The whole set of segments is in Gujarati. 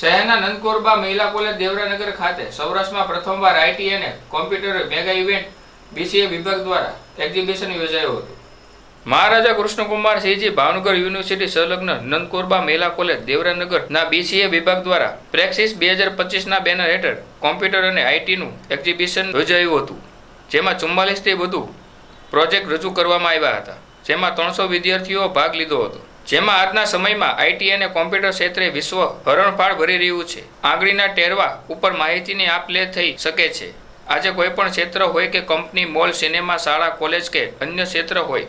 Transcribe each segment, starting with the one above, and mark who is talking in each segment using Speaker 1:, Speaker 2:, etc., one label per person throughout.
Speaker 1: શહેરના નંદકોરબા મહિલા કોલેજ દેવરાનગર ખાતે સૌરાષ્ટ્રમાં પ્રથમવાર આઈટી અને કોમ્પ્યુટર મેગા ઇવેન્ટ બીસીએ વિભાગ દ્વારા એક્ઝિબિશન યોજાયું હતું. મહારાજા કૃષ્ણકુમાર સિંહજી ભાવનગર યુનિવર્સિટી સંલગ્ન નંદકોરબા મહિલા કોલેજ દેવરાનગરના બીસીએ વિભાગ દ્વારા પ્રેક્સિસ બે હજાર પચીસના બેનર હેઠળ કોમ્પ્યુટર અને આઈટીનું એક્ઝિબિશન યોજાયું હતું. જેમાં ચુમ્માલીસથી વધુ પ્રોજેક્ટ રજૂ કરવામાં આવ્યા હતા. જેમાં ત્રણસો વિદ્યાર્થીઓ ભાગ લીધો હતો. જેમાં આજના સમયમાં આઈટી અને કોમ્પ્યુટર ક્ષેત્રે વિશ્વ હરણફાળ ભરી રહ્યું છે. આંગળીના ટેરવા ઉપર માહિતીની આપ લે થઈ શકે છે. આજે કોઈ પણ ક્ષેત્ર હોય કે કંપની, મોલ, સિનેમા, શાળા, કોલેજ કે અન્ય ક્ષેત્ર હોય,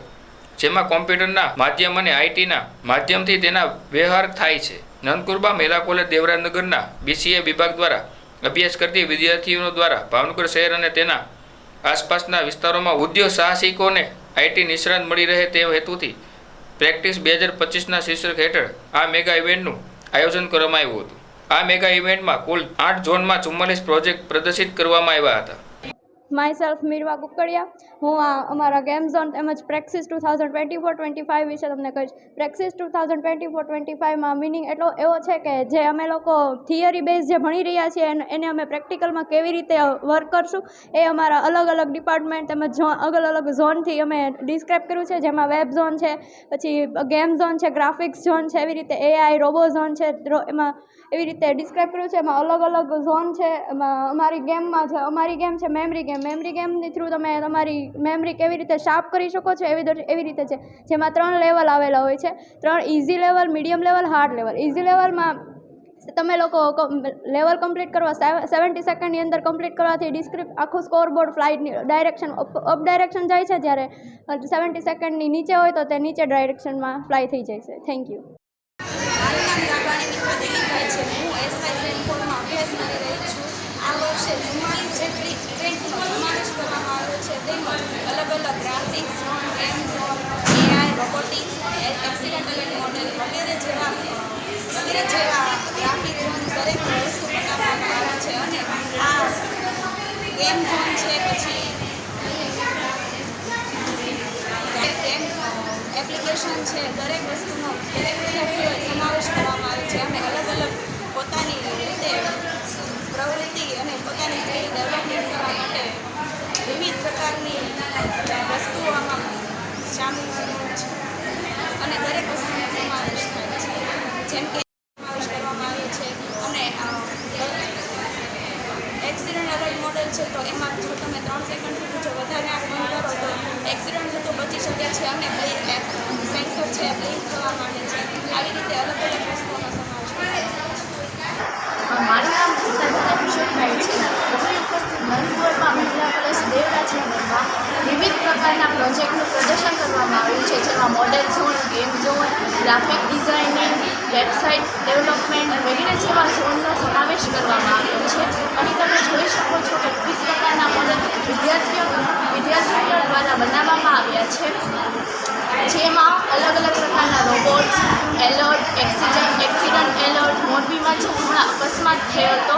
Speaker 1: જેમાં કોમ્પ્યુટરના માધ્યમ અને આઈટીના માધ્યમથી તેના વ્યવહાર થાય છે. નંદકુરબા મહિલા કોલેજ દેવરાનગરના બીસીએ વિભાગ દ્વારા અભ્યાસ કરતી વિદ્યાર્થીઓ દ્વારા ભાવનગર શહેર અને તેના આસપાસના વિસ્તારોમાં ઉદ્યોગ સાહસિકોને આઈટી નિષ્ણાત મળી રહે તે હેતુથી પ્રેક્ટિસ બે હજાર પચીસના શીર્ષક હેઠળ આ મેગા ઇવેન્ટનું આયોજન કરવામાં આવ્યું હતું. આ મેગા ઇવેન્ટમાં કુલ આઠ ઝોનમાં ચુમ્માલીસ પ્રોજેક્ટ પ્રદર્શિત કરવામાં આવ્યા હતા.
Speaker 2: Myself Mirva Kukadiya. હું આ અમારા ગેમ ઝોન તેમજ Praxis two thousand twenty four twenty five વિશે તમને કહીશ. Praxis two thousand twenty four twenty ફાઇવમાં મિનિંગ એટલો એવો છે કે જે અમે લોકો થિયરી બેઝ જે ભણી રહ્યા છીએ એને અમે પ્રેક્ટિકલમાં કેવી રીતે વર્ક કરશું એ અમારા અલગ અલગ ડિપાર્ટમેન્ટ તેમજ અલગ અલગ ઝોનથી અમે ડિસ્ક્રાઇબ કર્યું છે. જેમાં વેબ ઝોન છે, પછી ગેમ ઝોન છે ગ્રાફિક્સ ઝોન છે, એવી રીતે એઆઈ રોબો ઝોન છે એમાં એવી રીતે ડિસ્ક્રાઇબ કર્યું છે. એમાં અલગ અલગ ઝોન છે. એમાં અમારી ગેમમાં છે અમારી ગેમ છે મેમરી ગેમ મેમરી ગેમની થ્રુ તમે તમારી મેમરી કેવી રીતે શાર્પ કરી શકો છો એવી એવી રીતે છે. જેમાં ત્રણ લેવલ આવેલા હોય છે. ત્રણ easy level medium level hard level easy લેવલમાં તમે લોકો લેવલ કમ્પ્લીટ કરવા સેવન્ટી સેકન્ડની અંદર કમ્પ્લીટ કરવાથી ડિસ્ક્રિપ આખું સ્કોરબોર્ડ ફ્લાઇટની ડાયરેક્શન અપ ડાયરેક્શન જાય છે. જ્યારે સેવન્ટી સેકન્ડની નીચે હોય તો તે નીચે ડાયરેક્શનમાં ફ્લાય થઈ જાય છે. થેન્ક યુ
Speaker 3: હું એસવાય જેટલી ઇવેન્ટનો સમાવેશ કરવામાં આવ્યો છે તેમજ અલગ અલગ graphics zone game zone AI robotics accident alert model વગેરે જેવા વગેરે જેવા ગ્રાફિક ઝોન દરેક વસ્તુ બનાવવામાં આવે છે અને આ ગેમ ઝોન છે પછી ગેમ એપ્લિકેશન છે, દરેક વસ્તુનો દરેક વિદ્યાર્થીઓ સમાવેશ કરવામાં આવે છે અને અલગ અલગ પોતાની રીતે પ્રવૃત્તિ અને પોતાની સ્કિલ ડેવલપમેન્ટ કરવા માટે વિવિધ પ્રકારની વસ્તુઓ આમાં સામેલ છે. અને દરેક વસ્તુનો સમાવેશ થાય છે. જેમ કે સમાવેશ કરવામાં આવે છે અને એક્સિડન્ટ અલર્ટ મોડેલ છે, તો એમાં જો તમે ત્રણ સેકન્ડ સુધી જો વધારે આંખ બંધ કરો તો એક્સિડન્ટ થતો બચી શકે છે. અને છે છે આવી રીતે અલગ અલગ વસ્તુઓનો સમાવેશ છે
Speaker 4: મારું છે હું ઉપસ્થિત નંદપુરમાં મહિલા દેવરાજનગરમાં વિવિધ પ્રકારના પ્રોજેક્ટનું પ્રદર્શન કરવામાં આવ્યું છે જેમાં model zone game zone graphic designing website development વગેરે જેવા ઝોનનો સમાવેશ કરવામાં આવ્યો છે અહીં તમે જોઈ શકો છો કે વિવિધ પ્રકારના મોડેલ વિદ્યાર્થીઓ વિદ્યાર્થીઓ દ્વારા બનાવવામાં આવ્યા છે જેમાં અલગ અલગ પ્રકારના robots, alert, accident accident alert, મોરબીમાં જે હમણાં અકસ્માત થયો હતો,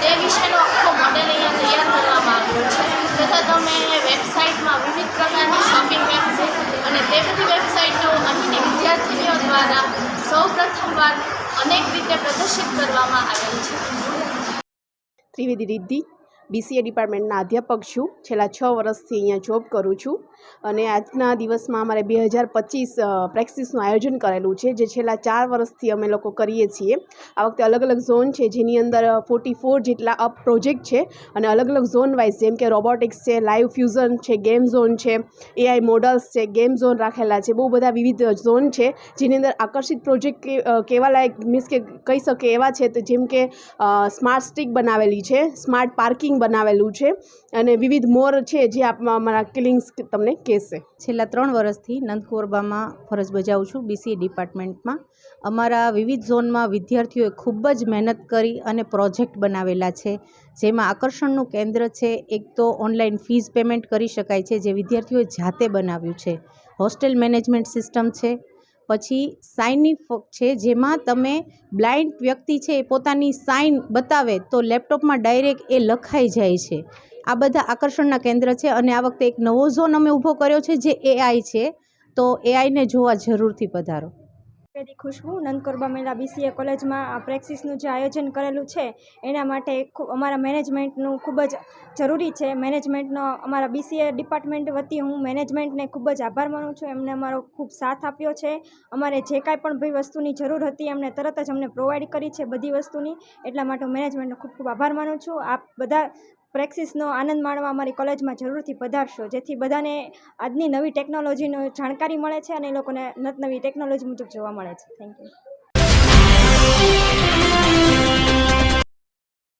Speaker 4: તે વિશેનો આખો મોડેલ અહીંયા તૈયાર કરવામાં આવ્યો છે. તથા તમે વેબસાઇટમાં વિવિધ પ્રકારની શોપિંગ વેબસાઇટ અને તે બધી વેબસાઇટો અહીંની વિદ્યાર્થીનીઓ દ્વારા સૌ પ્રથમવાર અનેક રીતે પ્રદર્શિત કરવામાં આવેલ છે.
Speaker 5: ત્રિવેદી રિદ્ધિ. બીસીએ ડિપાર્ટમેન્ટના અધ્યાપક છું. છેલ્લા છ વર્ષથી અહીંયા જોબ કરું છું. અને આજના દિવસમાં અમારે બે હજાર પચીસ પ્રેક્ટિસનું આયોજન કરેલું છે જે છેલ્લા ચાર વર્ષથી અમે લોકો કરીએ છીએ. આ વખતે અલગ અલગ ઝોન છે જેની અંદર ફોર્ટી ફોર જેટલા અપ પ્રોજેક્ટ છે અને અલગ અલગ ઝોન વાઇઝ જેમ કે રોબોટિક્સ છે લાઈવ ફ્યુઝન છે ગેમ ઝોન છે એઆઈ મોડલ્સ છે ગેમ ઝોન રાખેલા છે બહુ બધા વિવિધ ઝોન છે જેની અંદર આકર્ષિત પ્રોજેક્ટ કે અ, કેવા લાયક મીન્સ કે કહી શકે એવા છે તો જેમ કે સ્માર્ટ સ્ટિક બનાવેલી છે સ્માર્ટ પાર્કિંગ બનાવેલું છે અને વિવિધ મોર છે જે આપમાં અમારા કિલિંગ્સ તમને કહેશે.
Speaker 6: છેલ્લા ત્રણ વર્ષથી નંદકોરબામાં ફરજ બજાવું છું બીસીએ ડિપાર્ટમેન્ટમાં. અમારા વિવિધ ઝોનમાં વિદ્યાર્થીઓએ ખૂબ જ મહેનત કરી અને પ્રોજેક્ટ બનાવેલા છે, જેમાં આકર્ષણનું કેન્દ્ર છે, એક તો ઓનલાઈન ફીઝ પેમેન્ટ કરી શકાય છે, જે વિદ્યાર્થીઓએ જાતે બનાવ્યું છે. હોસ્ટેલ મેનેજમેન્ટ સિસ્ટમ છે પછી સાઇનની છે, જેમાં તમે બ્લાઇન્ડ વ્યક્તિ છે એ પોતાની સાઇન બતાવે તો લેપટોપમાં ડાયરેક્ટ એ લખાઈ જાય છે. આ બધા આકર્ષણના કેન્દ્ર છે અને આ વખતે એક નવો ઝોન અમે ઊભો કર્યો છે જે એઆઈ છે. તો એઆઈને જોવા જરૂરથી પધારો.
Speaker 7: પેલી ખુશ્બુ નંદકોરબા મહિલા બીસીએ કોલેજમાં આ પ્રેક્સિસનું જે આયોજન કરેલું છે, એના માટે અમારા મેનેજમેન્ટનું ખૂબ જ જરૂરી છે. મેનેજમેન્ટનો, અમારા બીસીએ ડિપાર્ટમેન્ટ વતી હું મેનેજમેન્ટને ખૂબ જ આભાર માનું છું. એમને અમારો ખૂબ સાથ આપ્યો છે. અમારે જે કાંઈ પણ ભાઈ વસ્તુની જરૂર હતી, એમને તરત જ અમને પ્રોવાઈડ કરી છે બધી વસ્તુની. એટલા માટે હું મેનેજમેન્ટનો ખૂબ ખૂબ આભાર માનું છું. આપ બધા પ્રેક્સિસનો આનંદ માણવા અમારી કોલેજમાં જરૂરથી પધારશો. જેથી બધાને આજની નવી ટેકનોલોજીનો જાણકારી મળે છે અને એ લોકોને નત નવી ટેકનોલોજી મુજબ જોવા મળે છે. Thank you